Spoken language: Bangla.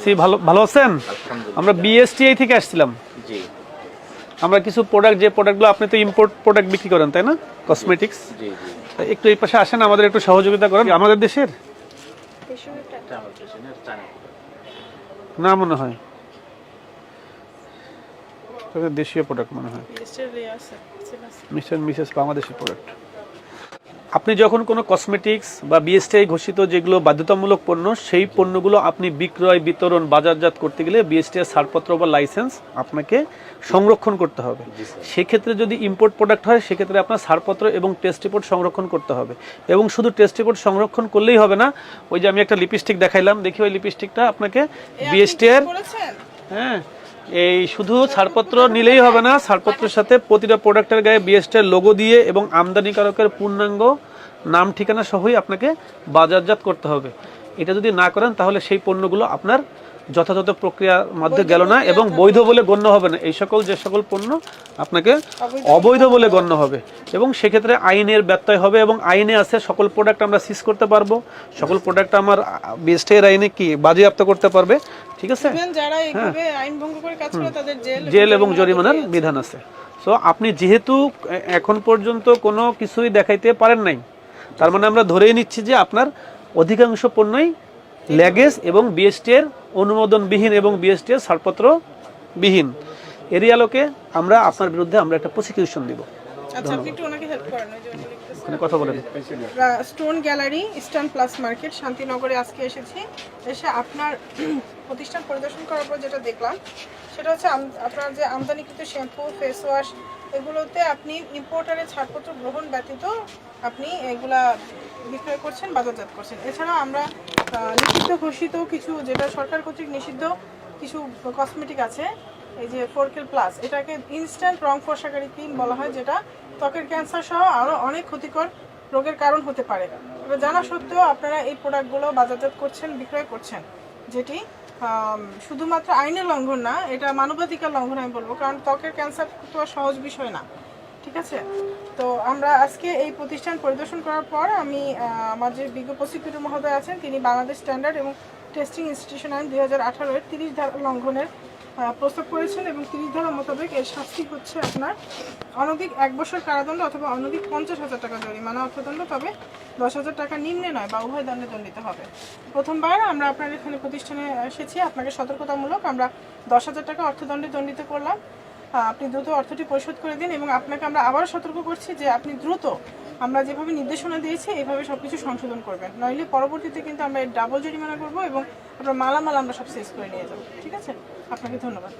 সি ভালো ভালো আছেন? আমরা বিএসটিআই থেকে আসছিলাম। জি। আমরা কিছু প্রোডাক্ট যে প্রোডাক্টগুলো আপনি তো ইম্পোর্ট প্রোডাক্ট বিক্রি করেন তাই না? কসমেটিক্স জি জি। একটু এই পাশে আসেন আমাদের একটু সহযোগিতা করেন। আমাদের দেশের? না মনে হয়। দেশীয় প্রোডাক্ট মনে হয়। মিস্টার মিসেস বাংলাদেশের প্রোডাক্ট আপনি যখন কোনো কসমেটিক্স বা বিএসটিআই ঘোষিত যেগুলো বাধ্যতামূলক পণ্য সেই পণ্যগুলো আপনি বিক্রয় বিতরণ বাজারজাত করতে গেলে বিএসটিআই ছাড়পত্র বা লাইসেন্স আপনাকে সংরক্ষণ করতে হবে। সেক্ষেত্রে যদি ইম্পোর্ট প্রোডাক্ট হয় সেক্ষেত্রে আপনার ছাড়পত্র এবং টেস্ট রিপোর্ট সংরক্ষণ করতে হবে। এবং শুধু টেস্ট রিপোর্ট সংরক্ষণ করলেই হবে না ওই যে আমি একটা লিপস্টিক দেখাইলাম দেখি ওই লিপস্টিকটা আপনাকে বিএসটিআর হ্যাঁ এই শুধু ছাড়পত্র নিলেই হবে না, ছাড়পত্রের সাথে প্রতিটা প্রোডাক্টের গায়ে বিএসটিআর লোগো দিয়ে এবং আমদানিকারকের পূর্ণাঙ্গ নাম, ঠিকানা সহই আপনাকে বাজারজাত করতে হবে। এটা যদি না করেন, তাহলে সেই পণ্যগুলো আপনার যথাযথ প্রক্রিয়ার মধ্যে গেল না এবং বৈধ বলে গণ্য হবে না। এই সকল যে সকল পণ্য আপনাকে অবৈধ। বলে গণ্য হবে এবং সেক্ষেত্রে আইনের ব্যত্যয় হবে এবং আইনে আছে সকল প্রোডাক্ট আমরা সিজ করতে পারব। সকল প্রোডাক্ট আমার বিএসটিআর আইনে কি বাজেয়াপ্ত করতে পারবে? ঠিক আছে? জেল জেল এবং জরিমানার বিধান আছে। সো আপনি যেহেতু এখন পর্যন্ত কোনো কিছুই দেখাইতে পারেন নাই তার মানে আমরা ধরেই নিচ্ছি যে আপনার অধিকাংশ পণ্যই ল্যাগেজ এবং বিএসটির অনুমোদনবিহীন এবং বিএসটির ছাড়পত্র বিহীন এরই আলোকে আমরা আপনার বিরুদ্ধে আমরা একটা প্রসিকিউশন দিব। আচ্ছা আপনি একটু ওনাকে হেল্প করেন কথা বলেন। Stone Gallery Eastern Plus Market শান্তিনগরে আজকে এসেছি। এসে আপনার প্রতিষ্ঠান পরিদর্শন করার পর যেটা দেখলাম সেটা হচ্ছে আপনার যে আমদানিকৃত শ্যাম্পু ফেস ওয়াশ এগুলোতে আপনি ইম্পোর্টারের ছাড়পত্র গ্রহণ ব্যতীত আপনি এগুলা বিক্রয় করছেন বাজারজাত করছেন। এছাড়া আমরা নিষিদ্ধ ঘোষিত কিছু, যেটা সরকার কর্তৃক নিষিদ্ধ, কিছু কসমেটিক আছে। এই যে ফোরকেল প্লাস, এটাকে ইনস্ট্যান্ট রং ফসাকারী ক্রিম বলা হয়, যেটা ত্বকের ক্যান্সার সহ আরও অনেক ক্ষতিকর রোগের কারণ হতে পারে। তবে জানা সত্ত্বেও আপনারা এই প্রোডাক্টগুলো বাজারজাত করছেন, বিক্রয় করছেন, যেটি শুধুমাত্র আইনের লঙ্ঘন না, এটা মানবাধিকার লঙ্ঘন আমি বলব, কারণ ত্বকের ক্যান্সার তো সহজ বিষয় না। ঠিক আছে? তো আমরা আজকে এই প্রতিষ্ঠান পরিদর্শন করার পর আমি আমার যে বিজ্ঞ প্রসিকিউটর মহোদয় আছেন, তিনি বাংলাদেশ স্ট্যান্ডার্ড এবং টেস্টিং ইনস্টিটিউশন আইন দুই হাজার আঠারো এর তিরিশ ধারা লঙ্ঘনের প্রস্তাব করেছেন এবং তিরিশ ধারা মোতাবেক এর শাস্তি হচ্ছে আপনার অনধিক এক বছর কারাদণ্ড অথবা অনধিক পঞ্চাশ হাজার টাকা জরিমানা অর্থদণ্ড, তবে দশ হাজার টাকা নিম্নে নয় বা উভয় দণ্ডে দণ্ডিত হবে। প্রথমবার আমরা আপনার এখানে প্রতিষ্ঠানে এসেছি, আপনাকে সতর্কতামূলক আমরা দশ হাজার টাকা অর্থদণ্ডে দণ্ডিত করলাম। আপনি দ্রুত অর্থটি পরিশোধ করে দিন এবং আপনাকে আমরা আবারও সতর্ক করছি যে আপনি দ্রুত আমরা যেভাবে নির্দেশনা দিয়েছি, এভাবে সব কিছু সংশোধন করবেন। নইলে পরবর্তীতে কিন্তু আমরা ডাবল জরিমানা করব এবং আপনার মালামাল আমরা সব শেষ করে নিয়ে যাব। ঠিক আছে? আপনাকে ধন্যবাদ।